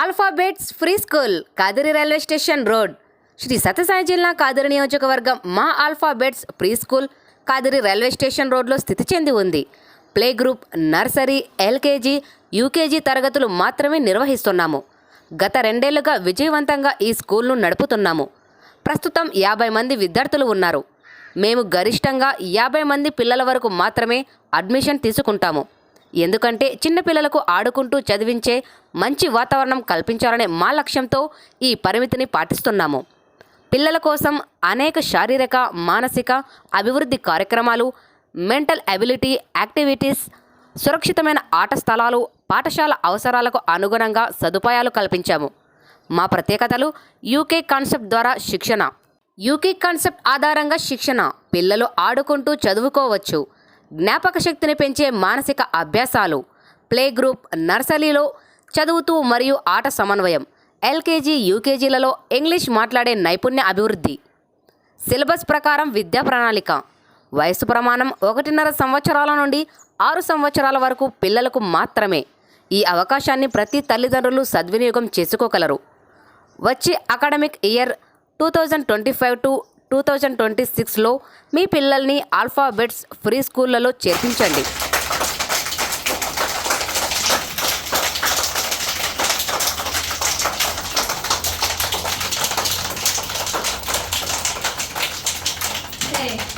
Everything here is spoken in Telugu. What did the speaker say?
Alphabets pre school Kadiri railway station road. Shri Sathya Sai జిల్లా కాదిరి నియోజకవర్గం మా alphabets pre school Kadiri railway station రోడ్లో స్థితి చెంది ఉంది. Play group nursery LKG UKG తరగతులు మాత్రమే నిర్వహిస్తున్నాము. గత రెండేళ్ళుగా విజయవంతంగా ఈ స్కూల్ను నడుపుతున్నాము. ప్రస్తుతం యాభై మంది విద్యార్థులు ఉన్నారు. మేము గరిష్టంగా యాభై మంది పిల్లల వరకు మాత్రమే అడ్మిషన్ తీసుకుంటాము. ఎందుకంటే చిన్నపిల్లలకు ఆడుకుంటూ చదివించే మంచి వాతావరణం కల్పించాలనే మా లక్ష్యంతో ఈ పరిమితిని పాటిస్తున్నాము. పిల్లల కోసం అనేక శారీరక మానసిక అభివృద్ధి కార్యక్రమాలు మెంటల్ అబిలిటీ యాక్టివిటీస్ సురక్షితమైన ఆట స్థలాలు పాఠశాల అవసరాలకు అనుగుణంగా సదుపాయాలు కల్పించాము. మా ప్రత్యేకతలు యూకే కాన్సెప్ట్ ద్వారా శిక్షణ. యూకే కాన్సెప్ట్ ఆధారంగా శిక్షణ. పిల్లలు ఆడుకుంటూ చదువుకోవచ్చు. జ్ఞాపక శక్తిని పెంచే మానసిక అభ్యాసాలు. ప్లే గ్రూప్ నర్సరీలో చదువుతూ మరియు ఆట సమన్వయం. ఎల్కేజీ యూకేజీలలో ఇంగ్లీష్ మాట్లాడే నైపుణ్య అభివృద్ధి. సిలబస్ ప్రకారం విద్యా ప్రణాళిక. వయసు ప్రమాణం ఒకటిన్నర సంవత్సరాల నుండి ఆరు సంవత్సరాల వరకు పిల్లలకు మాత్రమే ఈ అవకాశాన్ని ప్రతి తల్లిదండ్రులు సద్వినియోగం చేసుకోగలరు. వచ్చే academic year two thousand twenty five to two thousand twenty సిక్స్లో మీ పిల్లల్ని ఆల్ఫాబెట్స్ ఫ్రీ స్కూళ్ళలో చేర్పించండి Okay.